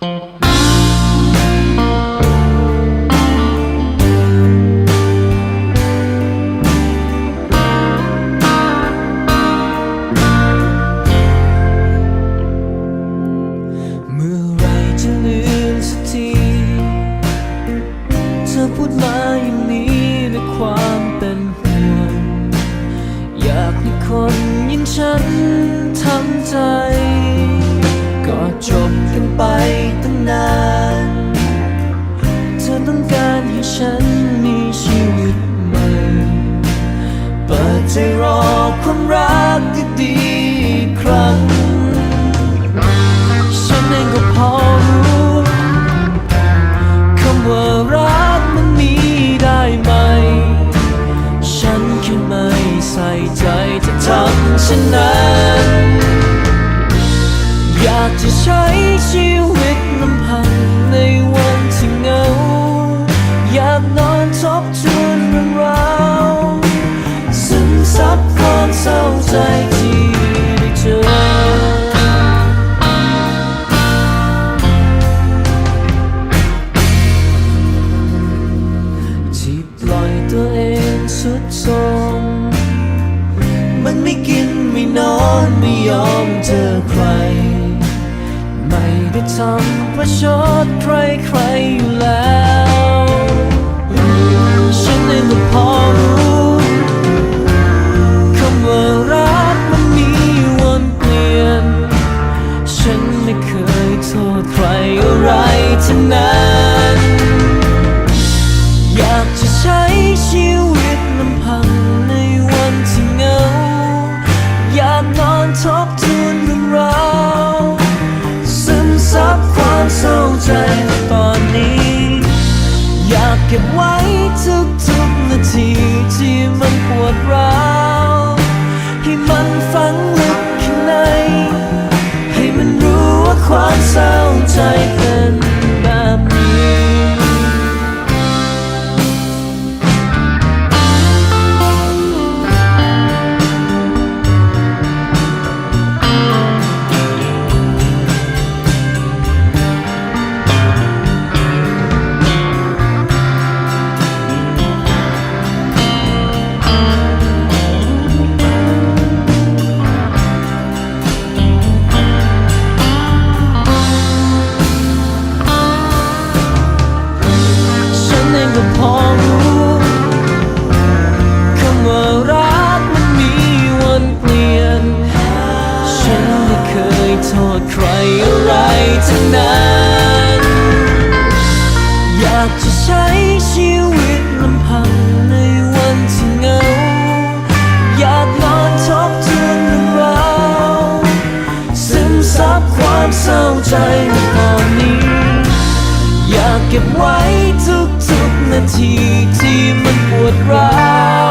เใจรอความรักดีๆอีกครั้ง ฉันเองก็พอรู้คำว่ารักมันมีได้ไหม ฉันแค่ไม่ใส่ใจจะทำเช่นนั้นอยากจะใช้ชีวิตลำพังในวันที่เหงา อยากนอนทบทวน ใจที่ได้เจอ ที่ปล่อยตัวเองสุดโทรมมันไม่กินไม่นอนไม่ยอมเจอใคร ไม่ได้ทำประชดใครใครอยู่แล้ว ษใครอะไรทั้งนั้น อยากจะใช้ชีวิตลำพังในวันที่เหงา อยากนอนทบทวนเรื่องราวซึมซับความเศร้าใจตอนนี้ อยากเก็บไว้ทุกๆนาทีที่มันปวดร้าว โทษใครอะไรทั้งนั้น อยากจะใช้ชีวิตลำพังในวันที่เหงา อยากนอนทบทวนเรื่องราวซึมซับความเศร้าใจในตอนนี้ อยากเก็บไว้ทุกๆนาทีที่มันปวดร้าว